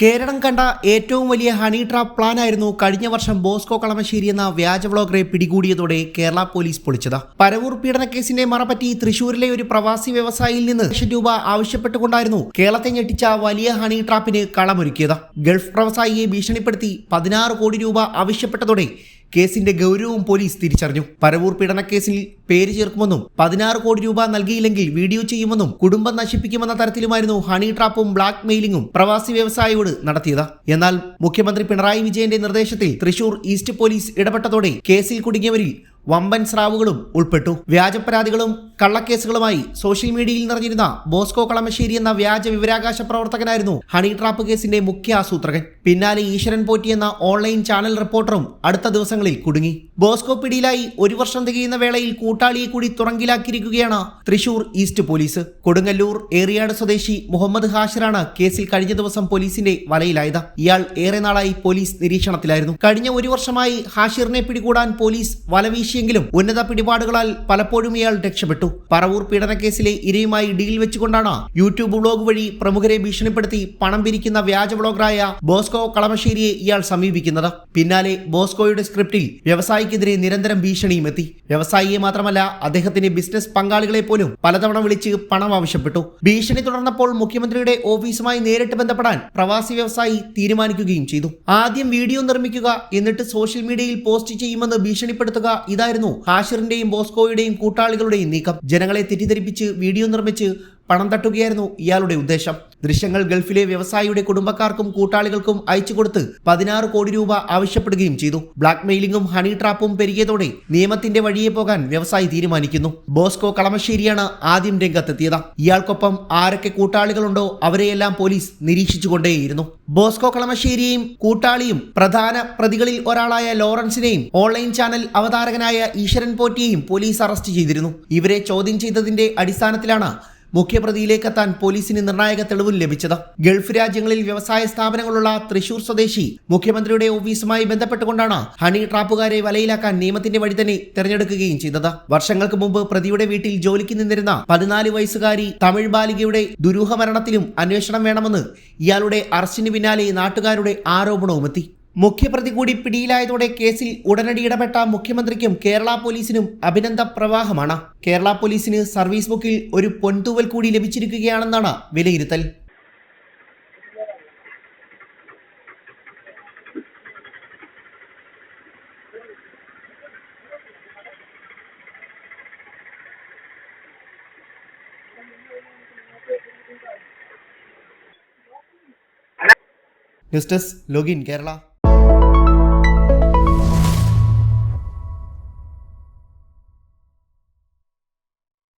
കേരളം കണ്ട ഏറ്റവും വലിയ ഹണി ട്രാപ്പ് പ്ലാനായിരുന്നു കഴിഞ്ഞ വർഷം ബോസ്കോ കളമശ്ശേരി എന്ന വ്യാജ വ്ളോഗറെ പിടികൂടിയതോടെ കേരള പോലീസ് പൊളിച്ചത്. പരവൂർ പീഡനക്കേസിന്റെ മറപറ്റി തൃശൂരിലെ ഒരു പ്രവാസി വ്യവസായിയിൽ നിന്ന് ലക്ഷം രൂപ ആവശ്യപ്പെട്ടുകൊണ്ടായിരുന്നു കേരളത്തെ ഞെട്ടിച്ച വലിയ ഹണി ട്രാപ്പിന് കളമൊരുക്കിയത്. ഗൾഫ് വ്യവസായിയെ ഭീഷണിപ്പെടുത്തി പതിനാറ് കോടി രൂപ ആവശ്യപ്പെട്ടതോടെ കേസിന്റെ ഗൗരവവും പോലീസ് തിരിച്ചറിഞ്ഞു. പരവൂർ പീഡനക്കേസിൽ പേര് ചേർക്കുമെന്നും പതിനാറ് കോടി രൂപ നൽകിയില്ലെങ്കിൽ വീഡിയോ ചെയ്യുമെന്നും കുടുംബം നശിപ്പിക്കുമെന്ന തരത്തിലുമായിരുന്നു ഹണി ട്രാപ്പും ബ്ലാക്ക് മെയിലിംഗും പ്രവാസി വ്യവസായിയോട് നടത്തിയത്. എന്നാൽ മുഖ്യമന്ത്രി പിണറായി വിജയന്റെ നിർദ്ദേശത്തിൽ തൃശൂർ ഈസ്റ്റ് പോലീസ് ഇടപെട്ടതോടെ കേസിൽ കുടുങ്ങിയവരിൽ വമ്പൻ സ്രാവുകളും ഉൾപ്പെട്ടു. വ്യാജപരാതികളും കള്ളക്കേസുകളുമായി സോഷ്യൽ മീഡിയയിൽ നിറഞ്ഞിരുന്ന ബോസ്കോ കളമശ്ശേരി എന്ന വ്യാജ വിവരാകാശ പ്രവർത്തകനായിരുന്നു ഹണി ട്രാപ്പ് കേസിന്റെ മുഖ്യ ആസൂത്രകൻ. പിന്നാലെ ഈശ്വരൻ പോറ്റി എന്ന ഓൺലൈൻ ചാനൽ റിപ്പോർട്ടറും അടുത്ത ദിവസങ്ങളിൽ കുടുങ്ങി. ബോസ്കോ പിടിയിലായി ഒരു വർഷം തികയുന്ന വേളയിൽ കൂട്ടാളിയെ കൂടി തുറങ്കിലാക്കിയിരിക്കുകയാണ് തൃശൂർ ഈസ്റ്റ് പോലീസ്. കൊടുങ്ങല്ലൂർ ഏറിയാട് സ്വദേശി മുഹമ്മദ് ഹാഷിറാണ് കേസിൽ കഴിഞ്ഞ ദിവസം പോലീസിന്റെ വലയിലായത്. ഇയാൾ ഏറെ നാളായി പോലീസ് നിരീക്ഷണത്തിലായിരുന്നു. കഴിഞ്ഞ ഒരു വർഷമായി ഹാഷിറിനെ പിടികൂടാൻ പോലീസ് വലവീശിയെങ്കിലും ഉന്നത പിടിപാടുകളാൽ പലപ്പോഴും ഇയാൾ രക്ഷപ്പെട്ടു. പറവൂർ പീഡനക്കേസിലെ ഇരയുമായി ഡീൽ വെച്ചുകൊണ്ടാണ് യൂട്യൂബ് വ്ളോഗ് വഴി പ്രമുഖരെ ഭീഷണിപ്പെടുത്തി പണം പിരിക്കുന്ന വ്യാജ വ്ളോഗറായ ബോസ്കോ കളമശ്ശേരിയെ ഇയാൾ സമീപിക്കുന്നത്. പിന്നാലെ ബോസ്കോയുടെ സ്ക്രിപ്റ്റിൽ വ്യവസായിക്കെതിരെ നിരന്തരം ഭീഷണിയും എത്തി. വ്യവസായിയെ മാത്രമല്ല അദ്ദേഹത്തിന്റെ ബിസിനസ് പങ്കാളികളെ പോലും പലതവണ വിളിച്ച് പണം ആവശ്യപ്പെട്ടു. ഭീഷണി തുടർന്നപ്പോൾ മുഖ്യമന്ത്രിയുടെ ഓഫീസുമായി നേരിട്ട് ബന്ധപ്പെടാൻ പ്രവാസി വ്യവസായി തീരുമാനിക്കുകയും ചെയ്തു. ആദ്യം വീഡിയോ നിർമ്മിക്കുക എന്നിട്ട് സോഷ്യൽ മീഡിയയിൽ പോസ്റ്റ് ചെയ്യുമെന്ന് ഭീഷണിപ്പെടുത്തുക ഇതായിരുന്നു ഹാഷിറിന്റെയും ബോസ്കോയുടെയും കൂട്ടാളികളുടെയും നീക്കം. ജനങ്ങളെ തെറ്റിദ്ധരിപ്പിച്ച് വീഡിയോ നിർമ്മിച്ച് പണം തട്ടുകയായിരുന്നു ഇയാളുടെ ഉദ്ദേശം. ദൃശ്യങ്ങൾ ഗൾഫിലെ വ്യവസായിയുടെ കുടുംബക്കാർക്കും കൂട്ടാളികൾക്കും അയച്ചു കൊടുത്ത് പതിനാറ് കോടി രൂപ ആവശ്യപ്പെടുകയും ചെയ്തു. ബ്ലാക്ക് മെയിലിംഗും ഹണി ട്രാപ്പും പെരുകിയതോടെ നിയമത്തിന്റെ വഴിയെ പോകാൻ വ്യവസായി തീരുമാനിക്കുന്നു. ബോസ്കോ കളമശ്ശേരിയാണ് ആദ്യം രംഗത്തെത്തിയത്. ഇയാൾക്കൊപ്പം ആരൊക്കെ കൂട്ടാളികളുണ്ടോ അവരെയെല്ലാം പോലീസ് നിരീക്ഷിച്ചുകൊണ്ടേയിരുന്നു. ബോസ്കോ കളമശ്ശേരിയെയും കൂട്ടാളിയും പ്രധാന പ്രതികളിൽ ഒരാളായ ലോറൻസിനെയും ഓൺലൈൻ ചാനൽ അവതാരകനായ ഈശ്വരൻ പോറ്റിയെയും പോലീസ് അറസ്റ്റ് ചെയ്തിരുന്നു. ഇവരെ ചോദ്യം ചെയ്തതിന്റെ അടിസ്ഥാനത്തിലാണ് മുഖ്യപ്രതിയിലേക്കെത്താൻ പോലീസിന് നിർണായക തെളിവ് ലഭിച്ചത്. ഗൾഫ് രാജ്യങ്ങളിൽ വ്യവസായ സ്ഥാപനങ്ങളുള്ള തൃശൂർ സ്വദേശി മുഖ്യമന്ത്രിയുടെ ഓഫീസുമായി ബന്ധപ്പെട്ടുകൊണ്ടാണ് ഹണി ട്രാപ്പുകാരെ വലയിലാക്കാൻ നിയമത്തിന്റെ വഴി തന്നെ തെരഞ്ഞെടുക്കുകയും ചെയ്തത്. വർഷങ്ങൾക്ക് മുമ്പ് പ്രതിയുടെ വീട്ടിൽ ജോലിക്ക് നിന്നിരുന്ന പതിനാല് വയസ്സുകാരി തമിഴ് ബാലികയുടെ ദുരൂഹ മരണത്തിലും അന്വേഷണം വേണമെന്ന് ഇയാളുടെ അറസ്റ്റിന് പിന്നാലെ നാട്ടുകാരുടെ ആരോപണവുമെത്തി. മുഖ്യപ്രതി കൂടി പിടിയിലായതോടെ കേസിൽ ഉടനടി ഇടപെട്ട മുഖ്യമന്ത്രിക്കും കേരള പോലീസിനും അഭിനന്ദ പ്രവാഹമാണ്. കേരള പോലീസിന് സർവീസ് ബുക്കിൽ ഒരു പൊൻതൂവൽ കൂടി ലഭിച്ചിരിക്കുകയാണെന്നാണ് വിലയിരുത്തൽ. News desk login Kerala.